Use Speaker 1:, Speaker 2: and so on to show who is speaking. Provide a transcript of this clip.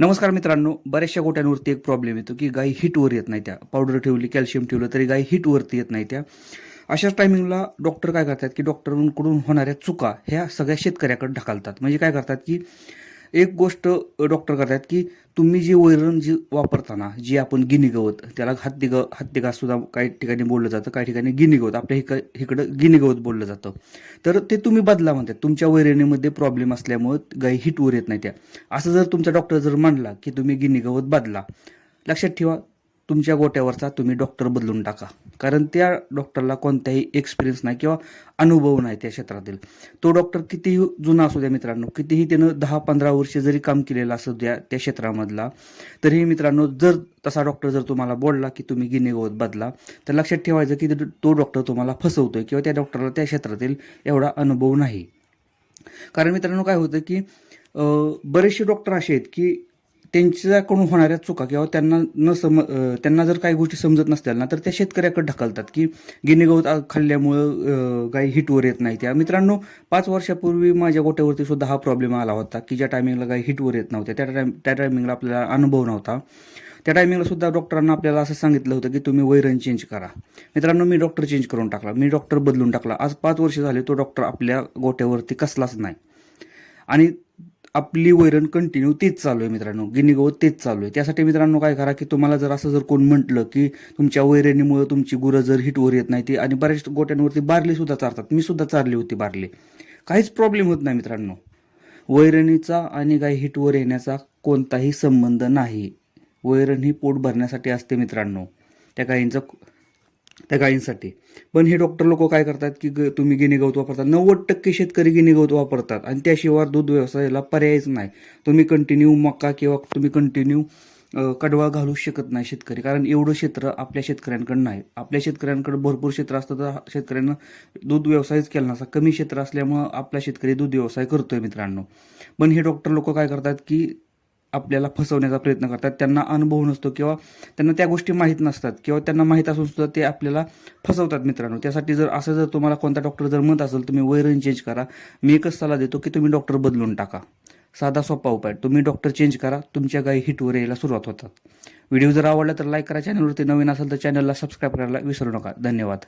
Speaker 1: नमस्कार मित्रांनो बऱ्याचशा गोट्यांवरती एक प्रॉब्लेम येतो की गाई हिटवर येत नाही त्या. पावडर ठेवली कॅल्शियम ठेवलं तरी गाई हिटवरती येत नाही त्या. अशाच टायमिंगला डॉक्टर काय करतात की डॉक्टरांकडून होणाऱ्या चुका ह्या सगळ्या शेतकऱ्याकडे ढकलतात. म्हणजे काय करतात की एक गोष्ट डॉक्टर करतात की तुम्ही जी वैरण जी वापरताना जी आपण गिनी गवत त्याला हत्ती ग हत्ती सुद्धा काही ठिकाणी बोललं जातं काही ठिकाणी गिनी गवत आपल्या इक इकडं गिनी गवत बोललं जातं. तर ते तुम्ही बदला म्हणतात तुमच्या वैरणीमध्ये प्रॉब्लेम असल्यामुळं गाई हिटवर येत नाही त्या. असं जर तुमचा डॉक्टर जर म्हणला की तुम्ही गिनी गवत बदला लक्षात ठेवा तुमच्या गोट्यावरचा तुम्ही डॉक्टर बदलून टाका. कारण त्या डॉक्टरला कोणताही एक्सपिरियन्स नाही किंवा अनुभव नाही त्या क्षेत्रातील. तो डॉक्टर कितीही जुना असू द्या मित्रांनो कितीही त्यानं दहा पंधरा वर्ष जरी काम केलेलं असू द्या त्या क्षेत्रामधला तरीही मित्रांनो जर तसा डॉक्टर जर तुम्हाला बोलला की तुम्ही गिनी बदला तर लक्षात ठेवायचं की तो डॉक्टर तुम्हाला फसवतोय किंवा त्या डॉक्टरला त्या क्षेत्रातील एवढा अनुभव नाही. कारण मित्रांनो काय होतं की बरेचसे डॉक्टर असे आहेत की त्यांच्याकडून होणाऱ्या चुका किंवा त्यांना न सम त्यांना जर काही गोष्टी समजत नसतील ना तर त्या शेतकऱ्याकडे ढकलतात की गिनी गवत खाल्ल्यामुळं गाई हिटवर येत नाही. त्या मित्रांनो पाच वर्षापूर्वी माझ्या गोट्यावरती सुद्धा हा प्रॉब्लेम आला होता की ज्या टायमिंगला गाई हिटवर येत नव्हत्या त्या टाइम त्या टायमिंगला आपल्याला अनुभव नव्हता. त्या टायमिंगला सुद्धा डॉक्टरांना आपल्याला असं सांगितलं होतं की तुम्ही वैरण चेंज करा. मित्रांनो मी डॉक्टर चेंज करून टाकला. मी डॉक्टर बदलून टाकला. आज पाच वर्ष झाले तो डॉक्टर आपल्या गोट्यावरती कसलाच नाही. आणि आपली वैरण कंटिन्यू तेच चालू आहे मित्रांनो. गिनीगवत तेच चालू आहे. त्यासाठी मित्रांनो काय करा की तुम्हाला जर असं जर कोण म्हटलं की तुमच्या वैरणीमुळे तुमची गुरं जर हिटवर येत नाही ती आणि बऱ्याच गोट्यांवरती बारली सुद्धा चारतात. मी सुद्धा चारली होती बारली. काहीच प्रॉब्लेम होत नाही मित्रांनो. वैरणीचा आणि गाय हिटवर येण्याचा कोणताही संबंध नाही. वैरण ही पोट भरण्यासाठी असते मित्रांनो. त्या गायींचं त्या गायींसाठी. पण हे डॉक्टर लोक काय करतात की ग- तुम्ही गिनी गवत वापरतात नव्वद टक्के शेतकरी गिनी गवत वापरतात. आणि त्याशिवाय दूध व्यवसायाला पर्यायच नाही. तुम्ही कंटिन्यू मका किंवा तुम्ही कंटिन्यू कडवा घालू शकत नाही शेतकरी. कारण एवढं क्षेत्र आपल्या शेतकऱ्यांकडे नाही. आपल्या शेतकऱ्यांकडे भरपूर क्षेत्र असतं तर शेतकऱ्यांना दूध व्यवसायच केला नसा कमी क्षेत्र असल्यामुळं आपला शेतकरी दूध व्यवसाय करतोय मित्रांनो. पण हे डॉक्टर लोक काय करतात की आपल्याला फसवण्याचा प्रयत्न करतात. त्यांना अनुभव नसतो किंवा त्यांना त्या गोष्टी माहीत नसतात किंवा त्यांना माहीत असून सुद्धा ते आपल्याला फसवतात मित्रांनो. त्यासाठी जर असं जर तुम्हाला कोणता डॉक्टर जर म्हणत असेल तुम्ही वैरण चेंज करा. मी एकच सल्ला देतो की तुम्ही डॉक्टर बदलून टाका. साधा सोपा उपाय. तुम्ही डॉक्टर चेंज करा. तुमच्या गाई हिटवर यायला सुरुवात होतात. व्हिडिओ जर आवडला तर लाईक करा. चॅनलवरती नवीन असेल तर चॅनलला सबस्क्राईब करायला विसरू नका. धन्यवाद.